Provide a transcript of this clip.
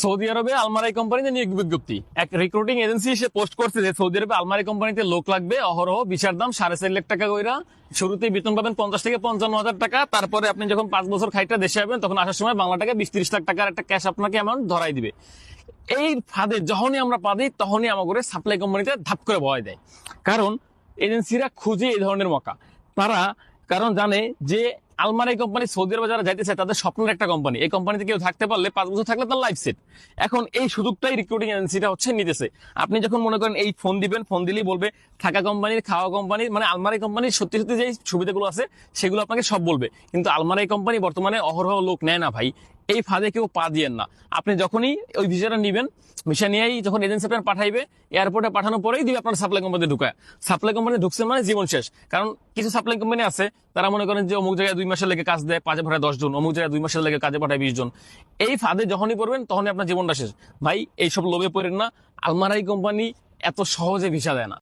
Saudi আরবে Almarai কোম্পানিতে নিয়োগ বিজ্ঞপ্তি। এক রিক্রুটিং এজেন্সি এসে পোস্ট করছে যে সৌদি আরবে আলমারি কোম্পানিতে লোক লাগবে, অহরহ বিশার দাম সাড়ে চার লাখ টাকা কইরা। শুরুতেই বেতন পাবেন পঞ্চাশ থেকে পঞ্চান্ন হাজার টাকা, তারপরে আপনি যখন পাঁচ বছর খাইটা দেশে আসবেন, তখন আসার সময় বাংলা টাকা বিশ ত্রিশ লাখ টাকার একটা ক্যাশ আপনাকে অ্যামাউন্ট ধরাই দিবে। এই ফাঁদে যখনই আমরা পা দিই, তখনই আমাকে সাপ্লাই কোম্পানিতে ধাপ করে ভয় দেয়। কারণ এজেন্সিরা খুঁজে এই ধরনের মকা তারা কারণ জানে যে আলমারি কোম্পানি সৌদি আরবে যারা যাইতেছে, তাদের স্বপ্নের একটা কোম্পানি এই কোম্পানিতে কেউ থাকতে পারলে পাঁচ বছর থাকলে তার লাইফ সেট এখন এই সুযোগটাই রিক্রুটিং এজেন্সিটা হচ্ছে নিতেছে। আপনি যখন মনে করেন এই ফোন দিবেন ফোন দিলেই বলবে, থাকা কোম্পানির খাওয়া কোম্পানির মানে আলমারি কোম্পানির সত্যি সত্যি যে সুবিধাগুলো আছে, সেগুলো আপনাকে সব বলবে। কিন্তু আলমারি কোম্পানি বর্তমানে অহরহ লোক নেয় না ভাই। এই ফাঁদে কেউ পা দিয়েন না। আপনি যখনই ওই ভিসাটা নিবেন, ভিসা নিয়েই যখন এজেন্সি আপনার পাঠাইবে এয়ারপোর্টে পাঠানোর পরেই দিবে আপনার সাপ্লাই কোম্পানিতে ঢুকায়। সাপ্লাই কোম্পানি ঢুকছে মানে জীবন শেষ। কারণ কিছু সাপ্লাই কোম্পানি আছে, তারা মনে করেন যে অমুক জায়গায় দুই মাসের লেগে কাজ দেয়, পাঁচে পাঠায় দশ জন অমুক জায়গায় দুই মাসের লেগে কাজে পাঠায় বিশ জন এই ফাঁদে যখনই পড়বেন, তখনই আপনার জীবনটা শেষ। ভাই, এইসব লোভে পড়েন না। আলমারাই কোম্পানি এত সহজে ভিসা দেয় না।